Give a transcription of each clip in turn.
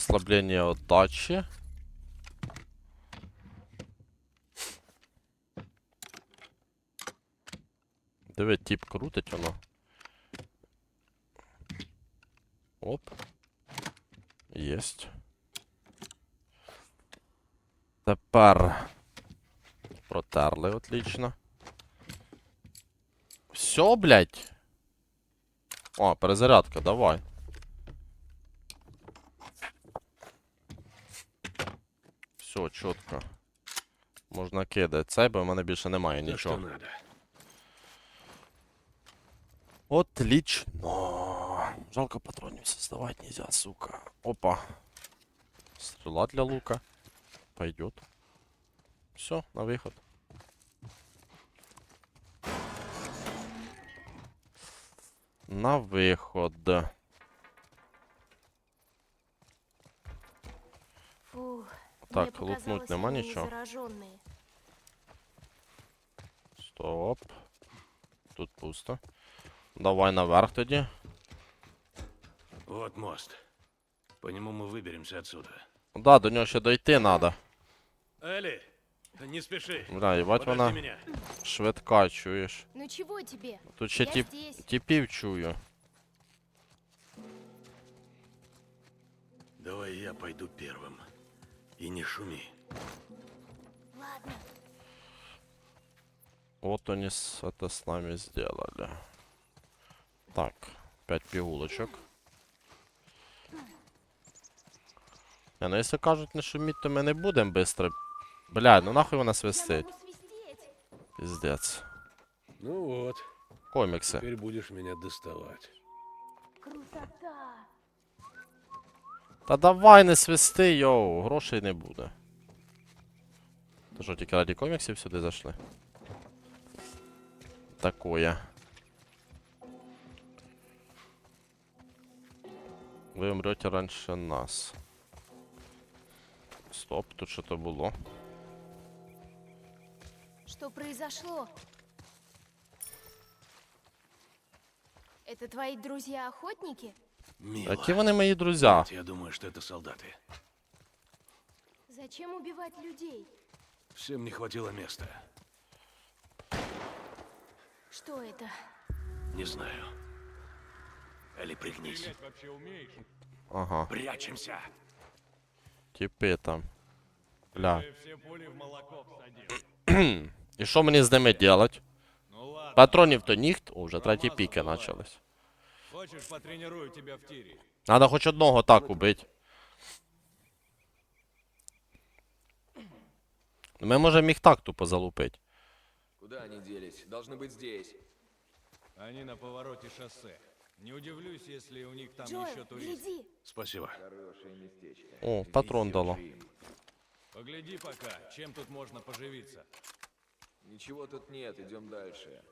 Ослаблення отдачі. Диви, тип крутить воно. Оп. Єсть. Тепер. Протерли, отлично. Все, блядь. О, перезарядка, давай. Все, чітко. Можна кидати цей, бо в мене більше немає То, что нічого. надо. Отлично. Жалко патронів создавать нельзя, сука. Опа. Стрела для лука. Пойдет. Все, на выход. На выход. Фух, Так, мне лутнуть показалось, нема они нічого. зараженные. Стоп. Тут пусто. Давай наверх тоді. Вот мост. По нему мы выберемся отсюда. Да, до нього ще дойти надо. Элли, не спеши. Бля, їбать Подожди вона меня. швидка, чуєш. Ну чего тебе? Тут ще Я тип, здесь. типів чую. Давай я пойду первым. И не шуми. Ладно. Вот они с, это с нами сделали. Так, пять пігулочок. Не, ну якщо кажуть не шуміть, то ми не будемо быстро. Бля, ну нахуй вона Я свистить. Піздець. Ну вот, Комікси. теперь будешь меня доставать. Красота. Та давай не свисти, йоу, грошей не буде. То що, тільки раді коміксів сюди зайшли? Такое. Ви умрете раніше нас. Стоп, тут що то було. Что произошло? Это твои друзья-охотники? Мило. Які вони мої друзі? Я думаю, что это солдаты. Зачем убивать людей? Всем не хватило места. Что это? Не знаю. Элли, пригнись. Ага, Прячемся. типи там. Бля. І що мені з ними делать? Патронів то ніхт, О, вже треті піки почались. Хочешь, потренирую тебя в тире? Надо хоч одного так убити. Ми можемо їх так тупо залупити. Куда они делись? Должны быть здесь. Они на повороте шоссе. Не удивлюсь, если у них там еще Джоэл, турист. гляди. Спасибо. Хорошее местечко. О, патрон дало. Погляди пока, чем тут можно поживиться. Ничего тут нет, идем дальше.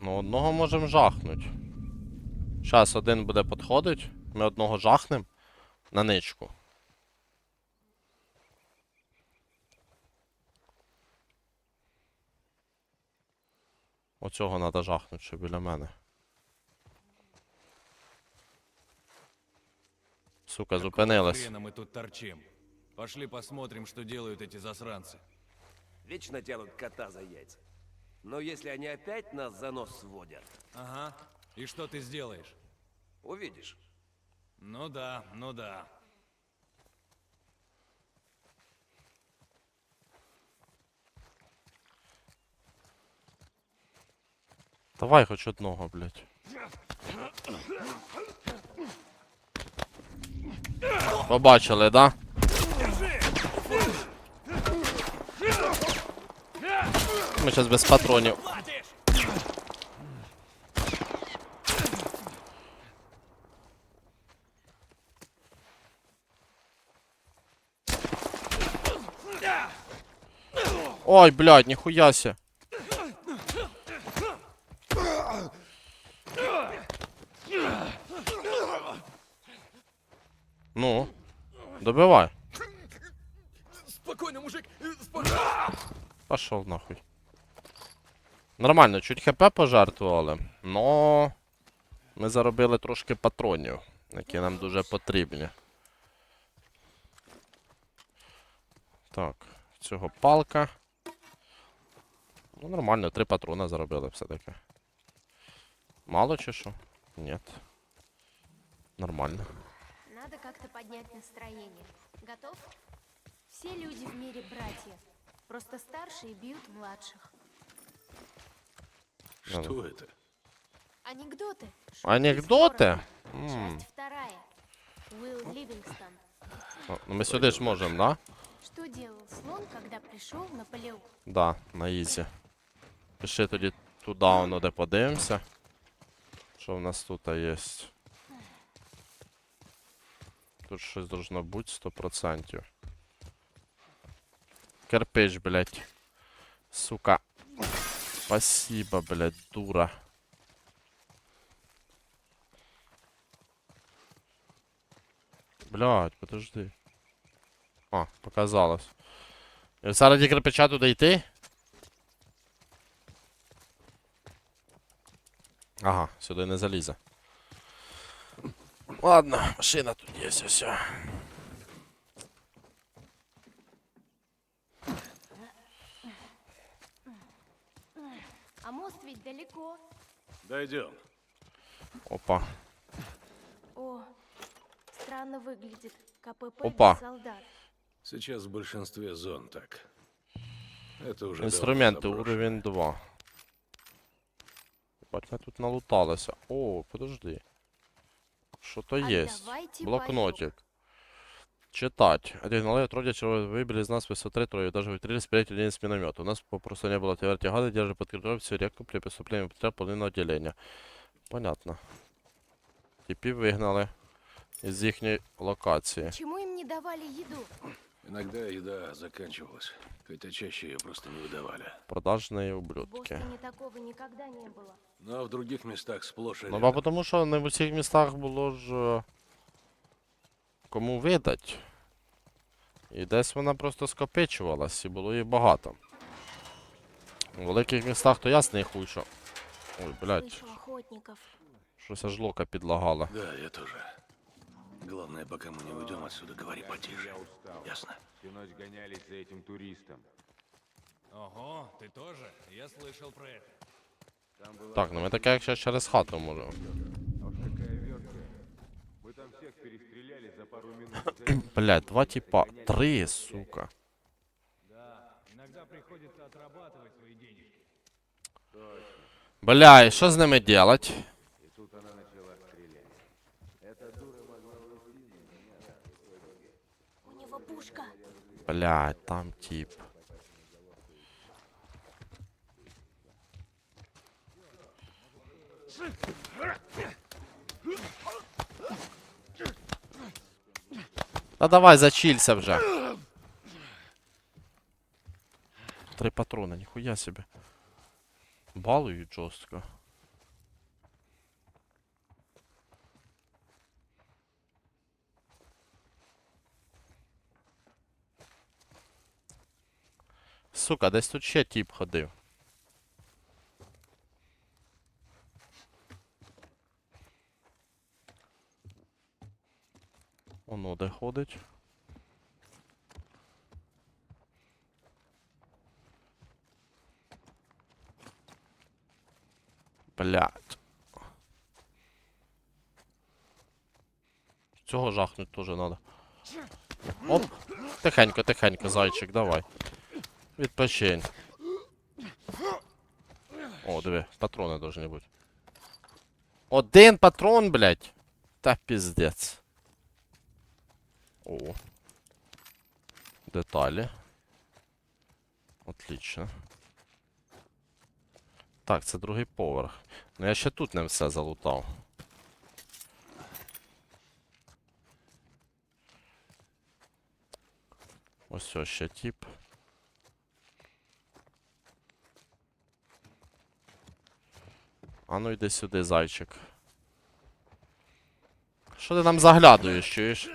Ну, одного можемо жахнуть. Щас один буде підходить, ми одного жахнем на ничку. Оцього треба жахнути, що біля мене. Сука, зупинилась. Хрена мы тут торчим. Пошли посмотрим, что делают эти засранцы. Вечно тянут кота за яйца. Но если они опять нас за нос сводят, Ага. И что ты сделаешь? увидишь. Ну да, ну да. Давай хоч одного, блядь. Побачили, да? Ми зараз без патронів. Ой, блядь, ніхуя ся. Ну, добивай. Спокойно, мужик! Спокойно! Пошов нахуй. Нормально, чуть хп пожертвували, но ми заробили трошки патронів, які нам дуже потрібні. Так, цього палка. Ну, нормально, три патрона заробили все-таки. Мало чи що? Ні. Нормально. Надо как-то поднять настроение. Готов? Все люди в мире братья. Просто старшие бьют младших. Надо. Что это? Анекдоты. шутки Анекдоти? с юмором. М. Часть вторая. Уилл Ливингстон. О, Ну ми сюди ж можемо, да? Что делал слон, когда пришел Наполеон? Да, на ізі. Пиши тоді туди, воно де подивимося. Що в нас тут є? Тут щось должно бути 100%. Кирпич, блядь. Сука. Спасибо, блядь, дура. Блядь, подожди. А, показалось. І Заради кирпича туди йти? Ага, сюди не залізе. Ладно, машина тут є, все. А мост ведь далеко. Дойдем. Опа. О, странно выглядит. КПП Опа. без солдат. Сейчас в большинстве зон так. Это уже Інструменти, давно заброшено. уровень 2. Бать, ми тут налуталися. О, подожди. Що то А є? давайте Блокнотик. Читать. Один налет, трое человек выбили из нас высоты трое, даже выстрелили спереди один с миномета. У нас попросту не было тягады, держи под контролем всю реку при поступлении потерял половину отделения. Понятно. Типи вигнали із їхньої локації. Почему им не давали еду? Иногда еда заканчивалась. Хотя чаще ее просто не выдавали. Продажні В ублюдки. Бостоне такого никогда не было. Но в других местах сплошь и Ну, рядом. а тому що не в усіх містах було ж е, кому видать. І десь вона просто скопичувалась, і було її багато. У великих містах то ясний хуй, що. Ой, блядь, Слышу охотников. щось аж лока підлагала. Да, я тоже. Главное, пока мы не уйдем отсюда, говори потише. Ясно? Всю ночь гонялись за этим туристом. Ого, ты тоже? Я слышал про это. Так, ну ми таке як ще через хату можемо. Блядь, два типа. Три, сука. Да, иногда приходится отрабатывать свои денежки. Бля, і що з ними делать? пушка. Блядь, там тип. Та давай, зачілься вже. Три патрони, ніхуя собі. Балують жорстко. Сука, десь тут ще тіп ходив. Оно де ходить. Блять. Цього жахнуть теж надо. Оп! Тихенько, тихенько, зайчик, давай. Відпочинь. О, диви, патрони должны бути. Один патрон, блядь. Та піздець. О. Деталі. Отлично. Так, це другий поверх. Ну я ще тут не все залутав. Ось ще тип. А ну йди сюди, зайчик. Що ти там заглядуєш, чуєш?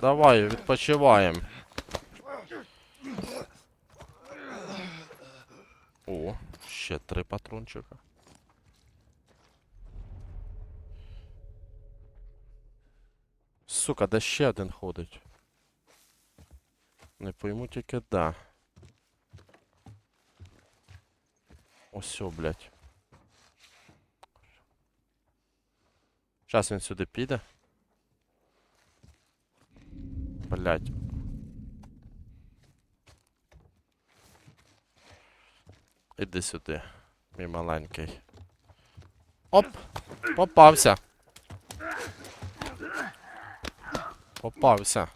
Давай, відпочиваємо. О, ще три патрончика. Сука, де ще один ходить? Не пойму тільки де. Ось, о, блядь. Зараз він сюди піде. Блядь. Іди сюди, мій маленький. Оп! Попався. Попався.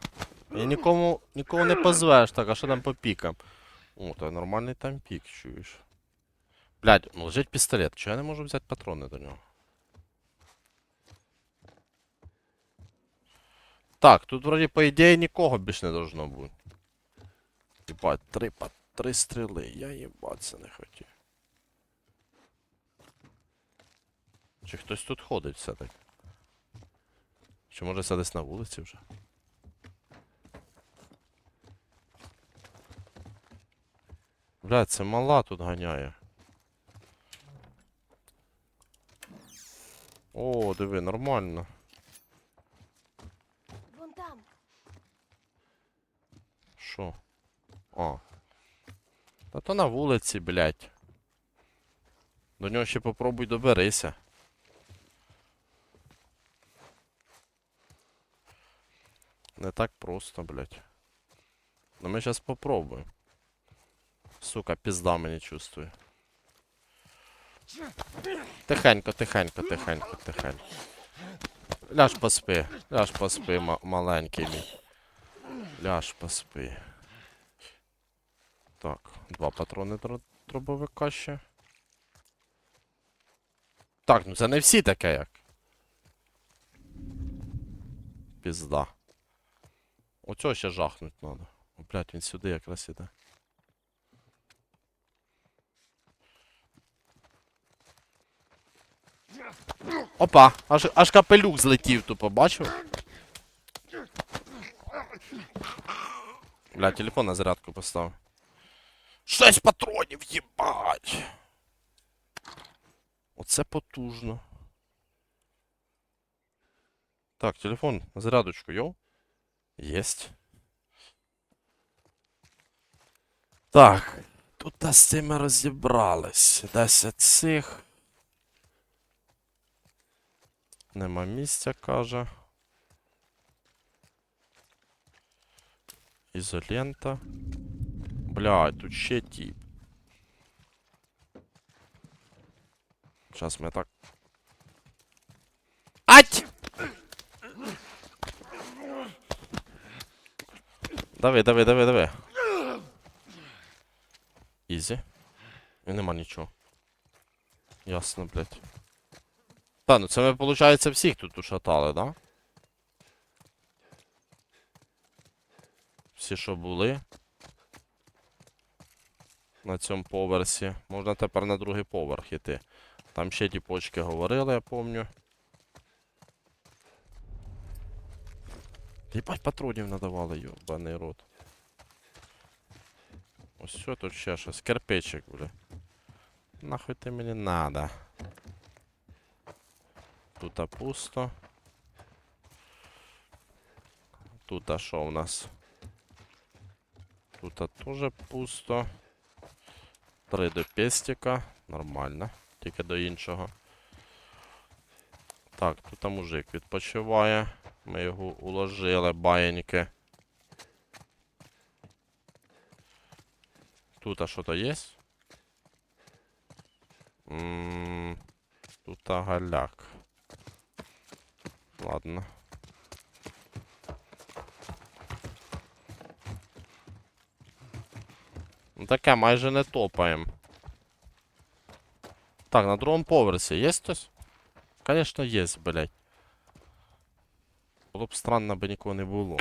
І нікому, нікого не позвеш, так, а що там по пікам? О, то нормальний там пік, чуєш. Блядь, ну лежить пістолет, чого я не можу взяти патрони до нього? Так, тут вроді по ідеї нікого більш не должно бути. Єбать, три, три стріли, я їбаться не хотів. Чи хтось тут ходить все-таки? Чи може це десь на вулиці вже? Блядь, це мала тут ганяє. О, диви, нормально. Вон там. Що? А. Та то на вулиці, блядь. До нього ще попробуй доберися. Не так просто, блядь. Ну ми зараз попробуємо. Сука, пізда мені чувствую. Тихенько, тихенько, тихенько, тихенько. Ляж поспи, ляж поспи, маленький мій. Ляж поспи. Так, два патрони дро- дробовика ще. Так, ну це не всі таке як. Пізда. Оцього ще жахнуть треба. О, блядь, він сюди якраз іде. Опа! Аж, аж капелюк злетів тупо, бачив? Бля, телефон на зарядку поставив. Шесть патронів, їбать! Оце потужно. Так, телефон на зарядочку, йоу. Єсть. Так. Тут з цими розібрались. 10 цих. Нема місця, каже. Ізолента. Блядь, тут ще тип. Сейчас ми так. Ать! Дави, дави, дави, дави. Ізі. І нема нічого. Ясно, блядь. Та, ну це ми, виходить, всіх тут ушатали, да? Всі, що були. На цьому поверсі. Можна тепер на другий поверх іти. Там ще ті почки говорили, я помню. Єбать патронів надавали, йобаний рот. Ось що тут ще щось. Кирпичик, бля. Нахуй ти мені надо. Тут пусто. Тут а що у нас? Тут теж пусто. Три до пестика. Нормально. Тільки до іншого. Так, тут мужик відпочиває. Ми його уложили, баєньки. Тут що-то є? Тут галяк. Ладно. Таке, майже не топаємо. Так, на другому поверсі є хтось? Конечно, є, блядь. Було б странно, би нікого не було.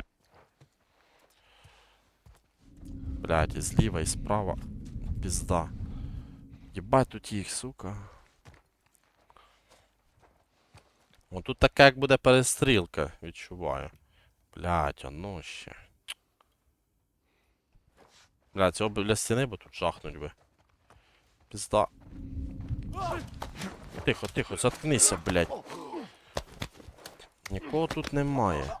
Блядь, і зліва, і справа. Пізда. Єбать тут їх, сука. О, тут така як буде перестрілка, відчуваю. Блядь, ну ще. Блядь, цього біля стіни, бо тут жахнуть би. Пізда. Тихо, тихо, заткнися, блядь. Нікого тут немає.